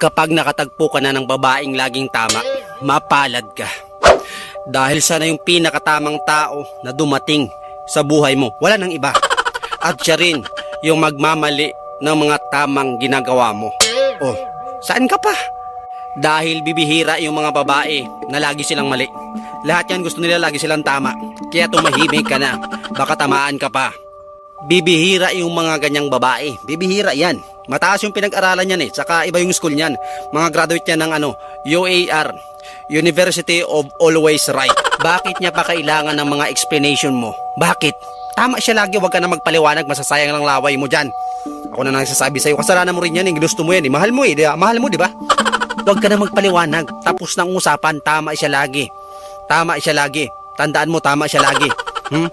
Kapag nakatagpo ka na ng babaeng laging tama, mapalad ka. Dahil siya na yung pinakatamang tao na dumating sa buhay mo. Wala nang iba. At siya rin yung magmamali ng mga tamang ginagawa mo. Oh, saan ka pa? Dahil bibihira yung mga babae na lagi silang mali. Lahat yan gusto nila lagi silang tama. Kaya tumahimik ka na. Baka tamaan ka pa. Bibihira yung mga ganyang babae. Bibihira yan. Mataas yung pinag-aralan niyan eh. Saka iba yung school niyan. Mga graduate yan ng ano, UAR. University of Always Right. Bakit niya pa kailangan ng mga explanation mo? Bakit? Tama siya lagi, wag ka na magpaliwanag, masasayang lang laway mo dyan. Ako na nagsasabi sa'yo, kasalanan mo rin yan, eh. gusto mo yan, eh. mahal mo eh, mahal mo di ba? Huwag ka na magpaliwanag, tapos ng usapan, tama siya lagi. Tama siya lagi, tandaan mo tama siya lagi. Hmm?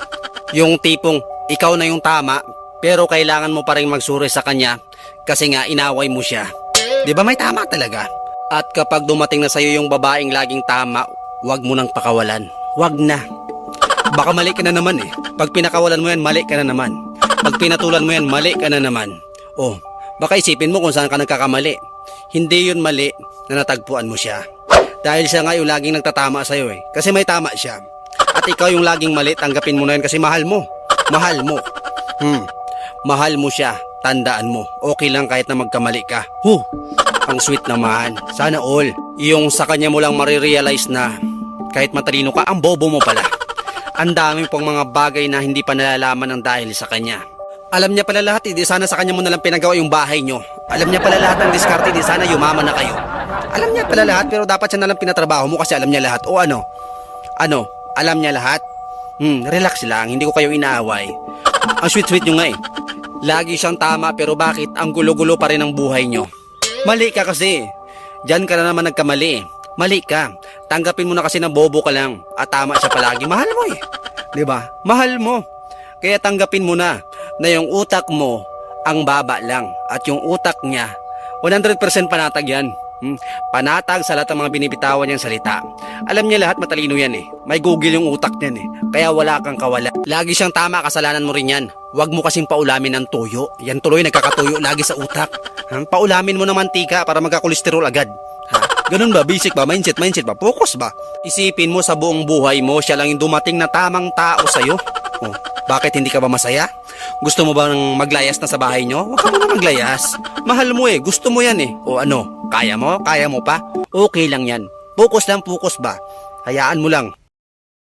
Yung tipong, ikaw na yung tama, pero kailangan mo pa rin magsuri sa kanya kasi nga inaway mo siya. Di ba may tama talaga? At kapag dumating na sa'yo yung babaeng laging tama, wag mo nang pakawalan. Wag na. Baka mali ka na naman eh. Pag pinakawalan mo yan, mali ka na naman. Pag pinatulan mo yan, mali ka na naman. Oh, baka isipin mo kung saan ka nagkakamali. Hindi yun mali na natagpuan mo siya. Dahil siya nga yung laging nagtatama sa'yo eh. Kasi may tama siya. At ikaw yung laging mali, tanggapin mo na yan kasi mahal mo. Mahal mo. Hmm. Mahal mo siya. Tandaan mo. Okay lang kahit na magkamali ka. Huh. Ang sweet naman. Sana all. Yung sa kanya mo lang marirealize na kahit matalino ka, ang bobo mo pala. Ang dami pong mga bagay na hindi pa nalalaman ng dahil sa kanya. Alam niya pala lahat, eh, di sana sa kanya mo nalang pinagawa yung bahay nyo. Alam niya pala lahat ng diskarte, di sana yumaman na kayo. Alam niya pala lahat, pero dapat siya nalang pinatrabaho mo kasi alam niya lahat. O ano? Ano? Alam niya lahat? Hmm, relax lang, hindi ko kayo inaaway. Ang sweet-sweet nyo nga eh. Lagi siyang tama pero bakit ang gulo-gulo pa rin ang buhay nyo? Mali ka kasi. Diyan ka na naman nagkamali. Mali ka. Tanggapin mo na kasi na bobo ka lang at tama siya palagi. Mahal mo eh. 'Di ba? Mahal mo. Kaya tanggapin mo na na yung utak mo ang baba lang at yung utak niya 100% panatag yan. Hmm? Panatag sa lahat ng mga binibitawan niyang salita. Alam niya lahat matalino yan eh. May Google yung utak niyan eh. Kaya wala kang kawala. Lagi siyang tama, kasalanan mo rin yan. Huwag mo kasing paulamin ng tuyo. Yan tuloy nagkakatuyo lagi sa utak. Ha? Paulamin mo ng mantika para magka-kolesterol agad. Ha? Ganun ba? Basic ba? Mindset, mindset ba? Focus ba? Isipin mo sa buong buhay mo, siya lang yung dumating na tamang tao sa'yo. Oh, bakit hindi ka ba masaya? Gusto mo bang maglayas na sa bahay nyo? Huwag ka muna maglayas. Mahal mo eh, gusto mo yan eh. O ano, kaya mo? Kaya mo pa? Okay lang yan. Focus lang, focus ba? Hayaan mo lang.